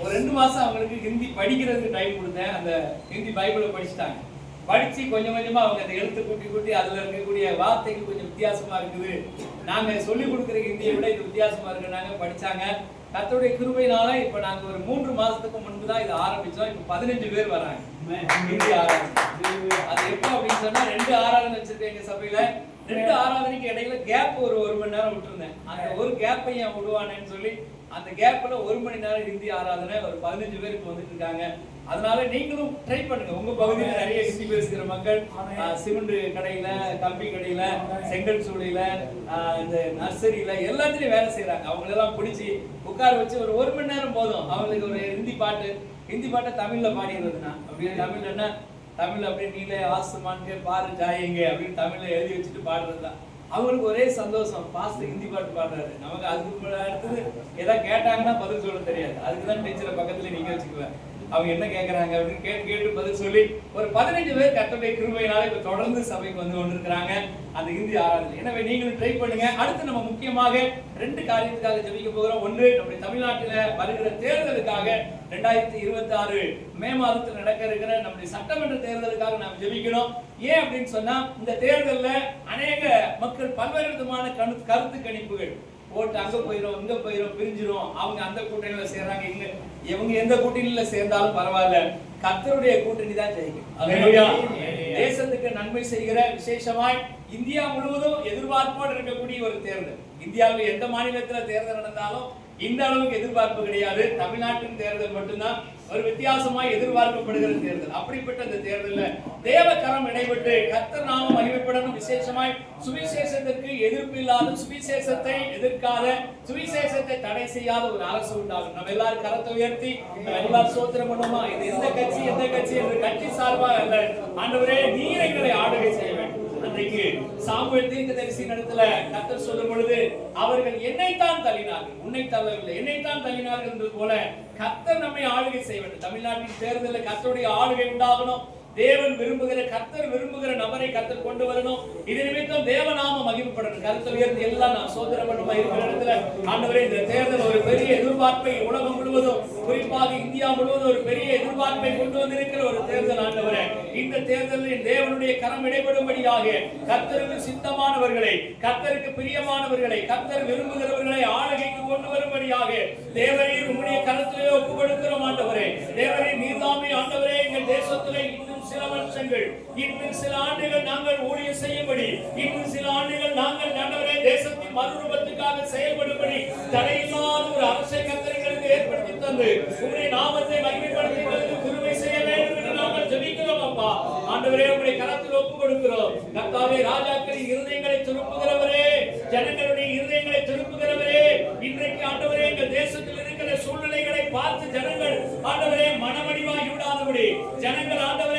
ஒரு ரெண்டு மாசம் அவங்களுக்கு ஹிந்தி படிக்கிறதுக்கு டைம் கொடுத்தேன். அந்த ஹிந்தி பைபிளை படிச்சுட்டாங்க. படிச்சு கொஞ்சம் கொஞ்சமா அவங்க அந்த எழுத்து கூட்டி கூட்டி அதுல இருக்கக்கூடிய வார்த்தைகள் கொஞ்சம் வித்தியாசமா இருக்குது. நாங்க சொல்லி கொடுக்குற ஹிந்தியை விட இது வித்தியாசமா இருக்குனாங்க படிச்சாங்க. கர்த்தருடைய கிருபையினால இப்ப நாங்க ஒரு மூன்று மாசத்துக்கு முன்பு தான் இதை ஆரம்பிச்சோம். இப்ப பதினஞ்சு பேர் வராங்க. ஹிந்தி ஆராதனை. அது எப்போ அப்படின்னு சொன்னா ரெண்டு ஆராதனை வச்சிருக்கேன் எங்க சபையில ரெண்டு ஆராதனைக்கு இடையில கேப் ஒரு ஒரு மணி நேரம் விட்டுருந்தேன். அந்த ஒரு கேப்பை ஏன் விடுவானேன்னு சொல்லி அந்த கேப்ல ஒரு மணி நேரம் ஹிந்தி ஆராதனை ஒரு பதினஞ்சு பேர் இப்போ வந்துட்டு இருக்காங்க. அதனால நீங்களும் ட்ரை பண்ணுங்க. உங்க பகுதியில் நிறைய ஹிந்தி பேசுகிற மக்கள் சிமெண்ட் கடையில கம்பி கடையில செங்கல் சூளையில ஆஹ், இந்த நர்சரியில எல்லாத்துலயும் வேலை செய்யறாங்க அவங்களெல்லாம் பிடிச்சி உட்கார வச்சு ஒரு ஒரு மணி நேரம் போதும். அவங்களுக்கு ஒரு ஹிந்தி பாட்டு ஹிந்தி பாட்டை தமிழ்ல பாடிடுறதுனா அப்படியே தமிழ்ல தமிழ் அப்படியே நீலே ஆசுமான்கே பாரு ஜாயங்க அப்படின்னு தமிழ்ல எழுதி வச்சுட்டு பாடுறது தான் அவங்களுக்கு ஒரே சந்தோஷம். பாஸ்ட் ஹிந்தி பாட்டு பாடுறாரு. நமக்கு அதுக்கு அடுத்தது ஏதாவது கேட்டாங்கன்னா பதில் சொல்ல தெரியாது. அதுக்கு தான் டீச்சரை பக்கத்துல நீங்க வச்சுக்குவேன். அவங்க என்ன கேட்கறாங்க அப்படின்னு கேட்டு கேட்டு பதில் சொல்லி ஒரு பதினஞ்சு பேர் கர்த்தருடைய கிருபையினால இப்ப தொடர்ந்து சபைக்கு வந்து கொண்டிருக்கிறாங்க. அந்த ஹிந்தி ஆராதனை. எனவே நீங்களும் ட்ரை பண்ணுங்க. அடுத்து நம்ம முக்கியமாக ரெண்டு காரியத்துக்காக ஜெபிக்க போகிறோம். ஒன்று நம்முடைய தமிழ்நாட்டில் வருகிற தேர்தலுக்காக ரெண்டாயிரத்தி இருபத்தி ஆறு மே மாதத்தில் நடக்க இருக்கிற நம்முடைய சட்டமன்ற தேர்தலுக்காக நாம் ஜெபிக்கணும். ஏன் அப்படின்னு சொன்னா இந்த தேர்தல்ல அநேக மக்கள் பல்வேறு விதமான கணு கருத்து கணிப்புகள் ஓட்டு அங்க போயிரும் இங்க போயிரும் பிரிஞ்சிரும். அவங்க அந்த கூட்டணியில சேர்றாங்க இங்க இவங்க எந்த கூட்டணியில சேர்ந்தாலும் பரவாயில்ல. கர்த்தருடைய கூட்டணி தான் ஜெயிக்கும். தேசத்துக்கு நன்மை செய்கிற விசேஷமாய் இந்தியா முழுவதும் எதிர்பார்ப்போடு இருக்கக்கூடிய ஒரு தேர்தல். இந்தியாவில் எந்த மாநிலத்துல தேர்தல் நடந்தாலும் இந்த அளவுக்கு எதிர்பார்ப்பு கிடையாது. தமிழ்நாட்டின் தேர்தல் மட்டும்தான். ஒரு வித்தியாசமாய் எதிர்பார்க்கப்படுகிற தேர்தல். அப்படிப்பட்ட இந்த தேர்தலில் தேவ கரம் இடைபெற்று கத்தர் நாமம் மகிமைப்படணும். விசேஷமாய் சுவிசேஷத்திற்கு எதிர்ப்பு இல்லாத சுவிசேஷத்தை எதிர்க்காத சுவிசேஷத்தை தடை செய்யாத ஒரு அரசு உண்டாகும். நம்ம எல்லாரும் கரத்தை உயர்த்தி எல்லாரும் சோத்திரம் பண்ணுமா இது எந்த கட்சி எந்த கட்சி என்று கட்சி சார்பாக அல்ல. ஆண்டவரே நீர் எங்களை ஆளுகை செய்ய வேண்டும் அன்றைக்கு சாமுவேல் தீர்க்கதரிசி இடத்துல கர்த்தர் சொல்லும் பொழுது அவர்கள் என்னைத்தான் தள்ளினார்கள். உன்னை தள்ளவில்லை என்னைத்தான் தள்ளினார்கள் என்பது போல கத்தர் நம்மை ஆளுகை செய்ய வேண்டும். தமிழ்நாட்டின் தேர்தலில் கத்தருடைய ஆளுகை உண்டாகணும். தேவன் விரும்புகிற கர்த்தர் விரும்புகிற நபரை கர்த்தர் கொண்டு வரணும். இது நிமித்தம் தேவநாம மகிமைப்படணும். கருத்து உயர்த்தி எல்லாம் நான் சோதனை பண்ணுமா? இருக்கிற இடத்துல ஆண்டவரே இந்த தேர்தல் ஒரு பெரிய எதிர்பார்ப்பை உலகம் முழுவதும் குறிப்பாக இந்தியா முழுவதும் ஒரு பெரிய எதிர்பார்ப்பை கொண்டு வந்திருக்கிற ஒரு தேர்தல் ஆண்டவரே. இந்த தேர்தலில் தேவனுடைய கரம் இடைபடும்படியாக கர்த்தருக்கு சித்தமானவர்களை கர்த்தருக்கு பிரியமானவர்களை கர்த்தர் விரும்புகிறவர்களை ஆளுகைக்கு கொண்டு வரும்படியாக தேவரே உங்களுடைய கருத்திலே ஒப்பு கொடுக்கிறோம் ஆண்டவரே. தேவரே நீர்தாமே ஆண்டவரே எங்கள் தேசத்திலே சில வருஷங்கள் இன்னும் சில ஆண்டுகள் நாங்கள் ஊழியம் செய்யும்படி இன்னும் சில ஆண்டுகள் நாங்கள் ஆண்டவரே தேசத்தின் மறுரூபத்துக்காக செயல்படும்படி தடையில்லாத ஒரு அரசை கத்தரைகளுக்கு ஏற்படுத்தி தந்து உங்களுடைய நாமத்தை மகிமைப்படுத்துவதற்கு குருவை செய்ய வேண்டும் என்று நாங்கள் ஜெபிக்கிறோம் அப்பா. ஆண்டவரே உங்களுடைய கரத்தில் ஒப்பு கொடுக்கிறோம் கத்தாவே ராஜாக்களின் இருதயங்களை திருப்புகிறவரே ஜனங்களுடைய இருதயங்களை திருப்புகிறவரே. இன்றைக்கு ஆண்டவரே எங்கள் தேசத்தில் இருக்கிற சூழ்நிலைகளை பார்த்து ஜனங்கள் ஆண்டவரே மனமடிவாகி விடாதபடி ஜனங்கள் ஆண்டவரே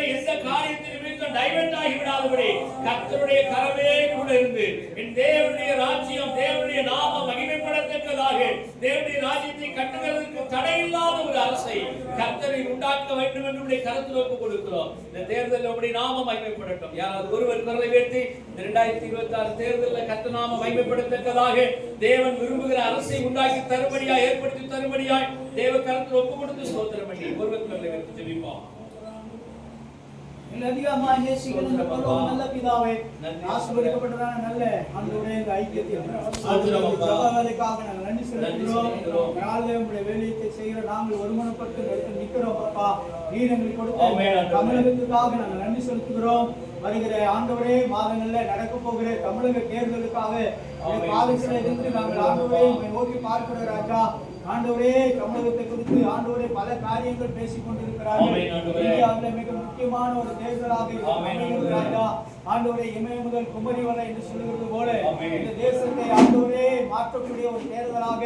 எந்த காரியத்தில் நிமித்தம் டைவர்ட் ஆகி விடாதபடி கரமே கூட இருந்து என் தேவனுடைய ராஜ்யம் தேவனுடைய நாமம் மகிமைப்படத்தக்கதாக. தேவனுடைய ராஜ்யத்தை கட்டுகிறதுக்கு தடையில்லாத ஒரு அரசை கத்தரை உண்டாக்க வேண்டும் என்று உடைய கருத்தில் ஒப்பு கொடுக்கிறோம். இந்த தேர்தலில் உடைய நாமம் மகிமைப்படட்டும். யாராவது ஒருவர் குரலை வேட்டி இந்த இரண்டாயிரத்தி இருபத்தி ஆறு தேர்தலில் கத்த நாம மகிமைப்படத்தக்கதாக. தேவன் விரும்புகிற அரசை உண்டாக்கி தரும்படியாய் ஏற்படுத்தி தரும்படியாய் தேவ கருத்தில் ஒப்பு கொடுத்து சோதனை பண்ணி ஒருவர் குரலை வேட்டி ஜெபிப்போம். நல்ல பிதாவே. ஆசீர்வதிக்கப்பட்டதான நல்ல ஆண்டவரே இந்த நாங்கள் நன்றி செலுத்துகிறோம். நாளிலே உங்களுடைய வேலையை செய்கிற நாங்கள் ஒருமனப்பட்டு இடத்தில் நிற்கிறோம் அப்பா நீர் எங்களுக்கு கொடுத்த. தமிழகத்துக்காக நாங்கள் நன்றி செலுத்துகிறோம் வருகிற ஆண்டவரே மாதங்கள்ல நடக்க போகிற தமிழக தேர்தலுக்காக. பாதத்தில் இருந்து நாங்கள் ஆண்டவரே நோக்கி பார்க்கிற ராஜா ஆண்டவரே தமிழகத்தை குறித்து ஆண்டவரே பல காரியங்கள் பேசிக் கொண்டிருக்கிறார்கள். இந்தியாவிலே மிக முக்கியமான ஒரு தேர்தலாக அமைகிறது ஆண்டவரே. ராஜா ஆண்டவரே இமய முதல் குமரி வரை என்று சொல்லுகிறது போல. இந்த தேசத்தை ஆண்டவரே மாற்றக்கூடிய ஒரு தேர்தலாக.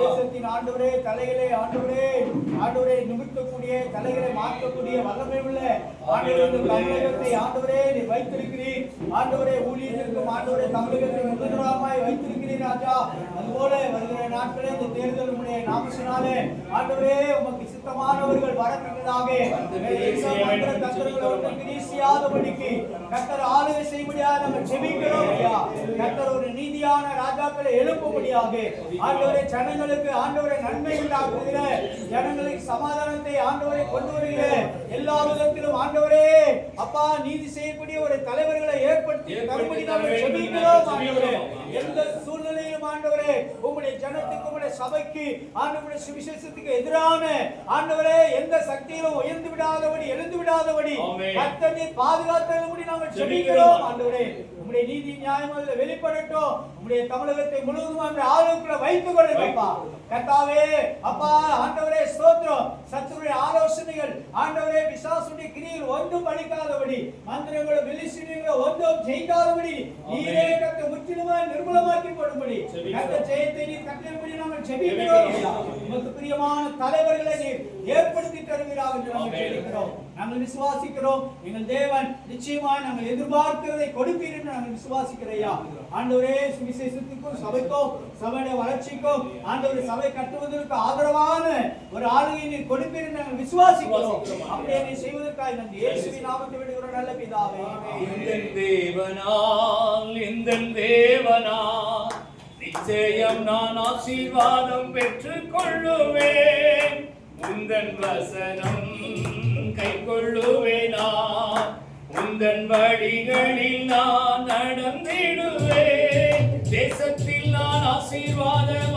தேசத்தின் ஆண்டவரே தலைகளை ஆண்டவரே ஆண்டவரே நிமிர்த்தக்கூடிய தலைகளை மாற்றக்கூடிய வல்லமை உள்ள. தமிழகத்தை ஆண்டவரே நீ வைத்திருக்கிறீர் ஆண்டவரே ஊழியத்திற்கும் ஆண்டவரே தமிழகத்தை முதல்வராமாய் வைத்திருக்கிறீர் ராஜா அதுபோல வருகிற நாட்களே இந்த தேர்தல் உடைய நாமத்தினாலே ஆண்டவரே உமக்கு சித்த சுத்தமானவர்கள் தந்திரங்களோடு கிரீசியாதபடிக்கு கர்த்தர் ஆளுகை செய்யும்படியாக நம்ம ஜெபிக்கிறோம் ஐயா. கர்த்தர் ஒரு நீதியான ராஜாக்களை எழுப்பும்படியாக ஆண்டவரை ஜனங்களுக்கு ஆண்டவரை நன்மை உண்டாக்குகிற ஜனங்களுக்கு சமாதானத்தை ஆண்டவரை கொண்டு வருகிற எல்லா விதத்திலும் ஆண்டவரே அப்பா நீதி செய்யக்கூடிய ஒரு தலைவர்களை ஏற்படுத்தி தரும்படி நாங்கள் ஜெபிக்கிறோம் ஆண்டவரே. எந்த சூழ்நிலையிலும் ஆண்டவரே ஜனத்துக்கு உங்களுடைய சபைக்கு ஆண்டவருடைய சுவிசேஷத்துக்கு எதிரான ஆண்டவரே எந்த சக்தியிலும் உயர்ந்து விடாதபடி எழுந்து விடாதபடி ஆமென். கர்த்தனை பாதுகாத்தபடி நாங்கள் ஜெபிக்கிறோம். ஆண்டவரே. உங்களுடைய நீதி நியாயம் அதில் வெளிப்படட்டும். உங்களுடைய தமிழகத்தை முழுவதும் அந்த ஆளுக்குள்ள வைத்துக் கொள்ளுங்கப்பா கர்த்தாவே அப்பா ஆண்டவரே படிக்காதபடி மந்திரங்களும் விலிசினிகளும் ஒன்றும் ஜெயிக்காதபடி நீரே கத்த முற்றிலுமாய் நிர்மூலமாக்கி போடும்படி கத்த ஜெயத்தை நீர் கட்டிருப்படி நாங்கள் ஜெபிக்கிறோம். பிரியமான தலைவர்களை நீர் ஏற்படுத்தி தருவீராக என்று நாங்கள். ஜெபிக்கிறோம் நாங்கள் விசுவாசிக்கிறோம். எங்கள் தேவன் நிச்சயமாய் நாங்கள் எதிர்பார்க்கிறதை கொடுப்பீர் என்று நாங்கள் விசுவாசிக்கிறோம் ஐயா. ஆண்டவரே சுவிசேஷத்துக்கும் சபைக்கும் சபையுடைய வளர்ச்சிக்கும் ஆண்டவரே சபை கட்டுவதற்கு ஆதரவான ஒரு ஆளுகை நீர் கொடுப்பீர் என்று நாங்கள் விசுவாசிக்கிறோம். அப்படியே நீ செய்வதற்காக நன்றி. இயேசுவின் நாமத்தை விடுகிற நல்ல பிதாவே. இந்த தேவனால் இந்த தேவனால் நிச்சயம் நான் ஆசீர்வாதம் பெற்றுக் கொள்ளுவேன் உந்தன் வசனம் கை கொள்ளுவேனா உந்தன் வழிகளில் நான் நடந்திடுவேன். தேசத்தில் நான் ஆசீர்வாதம்